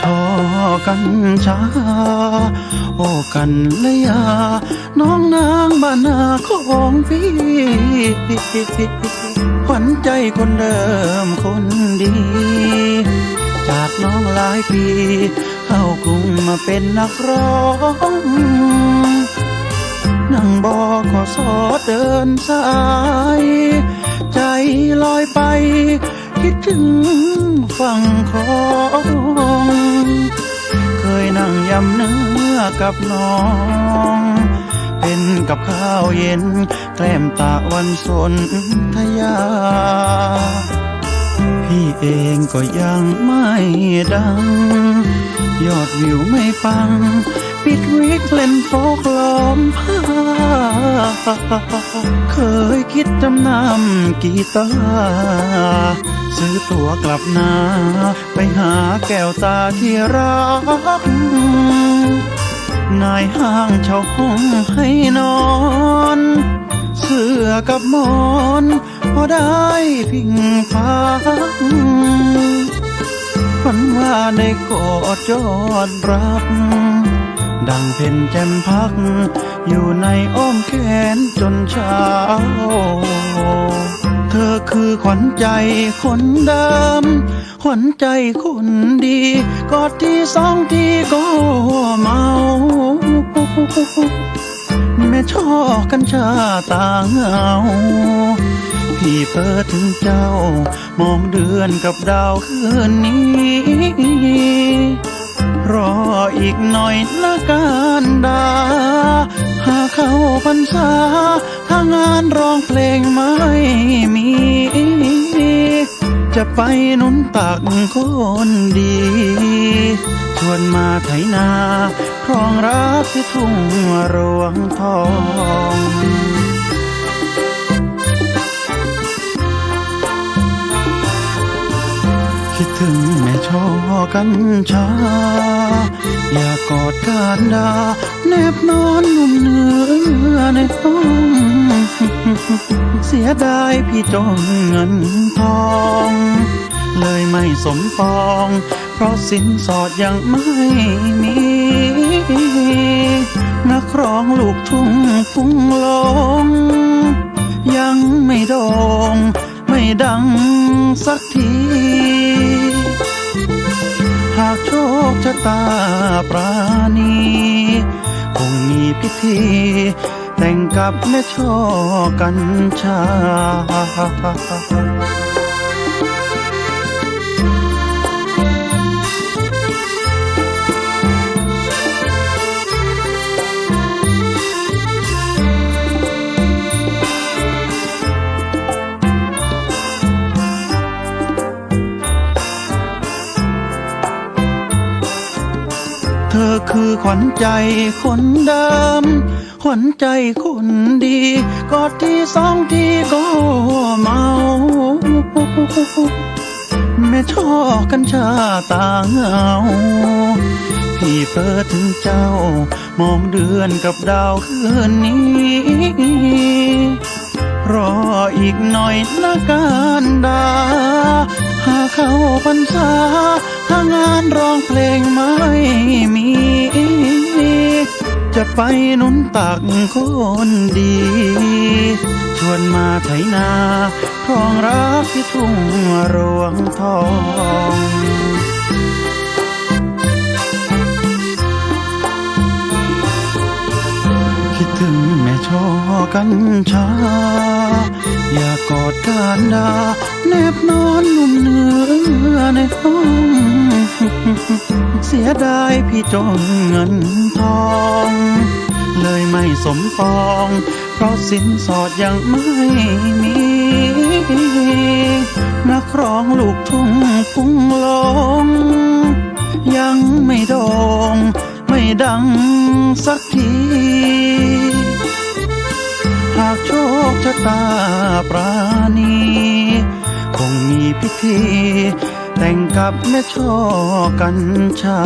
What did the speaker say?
ชอกันชา โอ้กันเลยา น้องนางบ้านนาของพี่ขวัญใจคนเดิมคนดี จากน้องหลายปี เข้ากรุงมาเป็นนักร้องนั่งบอกขอสอเดินสาย ใจลอยไปคิดถึงฝั่งคลอง ยนั่งยำเนื้อกับน้อง เป็นกับข้าวเย็น แกล้มตะวันสนทยา พี่เองก็ยังไม่ดัง ยอดวิวไม่ปัง ปิดวิกเล่นโฟกล้อมผ้าเคยคิดจำนำกีตาร์ ซื้อตั๋วกลับนา ไปหาแก้วตาที่รัก นายห้างเช่าห้องให้นอน เสื้อกับหมอนพอได้พิงพักฝันว่าได้กอดจอดรัก ดังเพ็นแจ่มพัก อยู่ในอ้อมแขนจนเช้า เธอคือขวัญใจคนเดิม ขวัญใจคนดีกอดที่สองทีก็เมาแม่ชอบกัญชาต่างเงาพี่เปิดถึงเจ้า มองเดือนกับดาวคืนนี้ รออีกหน่อยนะการดา หากเข้าพรรษา ถ้างานร้องเพลงไม่มี จะไปนุนตักคนดี ชวนมาไถนาครองรักที่ทุ่งรวงทอง กันชา อยากกอดการดาแนบนอนนุ่มเนื้อในห้องเสียดายพี่จงเงินทอง เลยไม่สมปอง เพราะสินสอดยังไม่มี นักร้องลูกทุ่งฟุ้งลง ยังไม่โด่งไม่ดังสักที ชะตาปราณีคงมีพิธีแต่งกับแม่ช่อกันชา อคือขวัญใจคนเดิม ขวัญใจคนดีกอดที่สองทีก็เมาแม่ชอบกัญชาต่างเงาพี่เปิดถึงเจ้า มองเดือนกับดาวคืนนี้ รออีกหน่อยนะการดา เข้าพรรษาถ้างานร้องเพลงไม่มี จะไปนุนตักคนดี ชวนมาไถนาครองรักที่ทุ่งรวงทองคิดถึงแม่ชอกัญชา อยากกอดการดาแนบนอนนุ่มเนื้อในห้องเสียดายพี่จงเงินทอง เลยไม่สมปอง เพราะสินสอดยังไม่มีนักร้องลูกทุ่งฟุ้งลง ยังไม่โด่งไม่ดังสักที หากโชค ชะตาปราณี คงมีพิธี แต่งกับแม่ช่อกัญชา